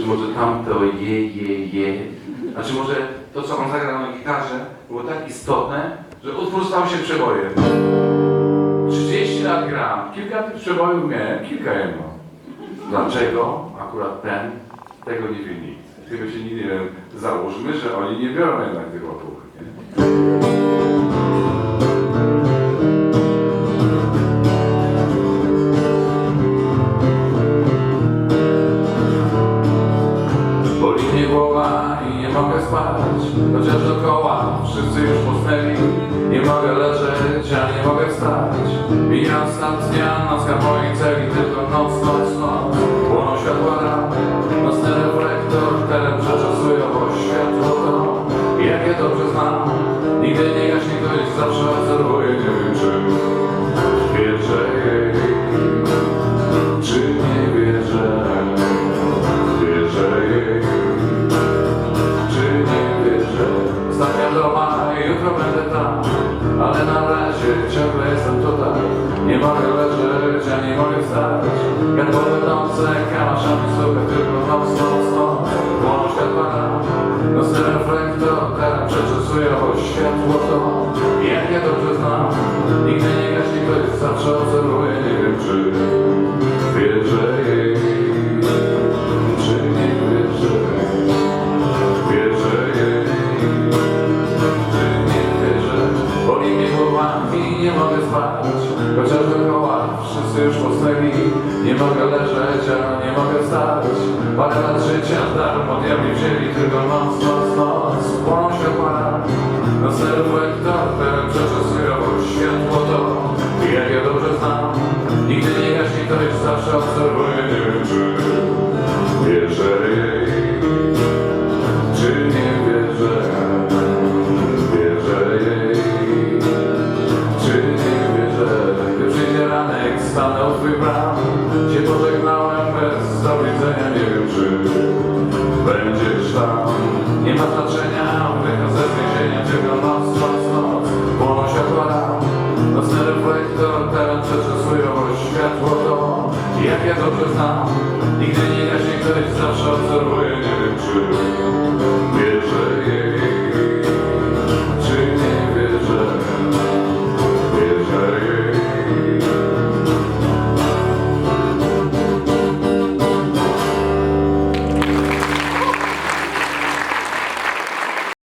Czy może tamto je, je, je? A czy może to, co on zagrał na gitarze, było tak istotne, że utwór stał się przebojem? 30 lat gram, kilka tych przebojów miałem, kilka jedno. Dlaczego akurat ten? Tego nie wie nikt. Chyba się nie wiem, załóżmy, że oni nie biorą jednak tych łapówek. Głowa i nie mogę spać. Chociaż dookoła wszyscy już posnęli. Nie mogę leżeć, a nie mogę wstać. Mija ostatnia nocka mojej celi Tylko noc, noc, noc jestem tutaj. Nie mogę leżeć, a nie mogę wstać. Garbowe noce, kamaszami słuchać Tylko noc Płoną światła nam Nocny reflektor teraz przeczesuje Bo światło to, jak ja dobrze znam. Nigdy nie gaśnie ktoś, zawsze obserwuję Nie wiem czy Nie mogę leżeć, a nie mogę wstać. Parę lat życia darmo diabli wzięli Tylko noc, noc, noc. Płoną światła Nocny reflektor teren przeczesuje Bo światło to, jak ja dobrze znam Nigdy nie gaśnie ktoś, zawsze obserwuję ma znaczenia, ze więzienia, tylko noc, noc. Płoną światła ram, nocny reflektor, teren przeczesuje, światło to. Jak ja dobrze znam, nigdy nie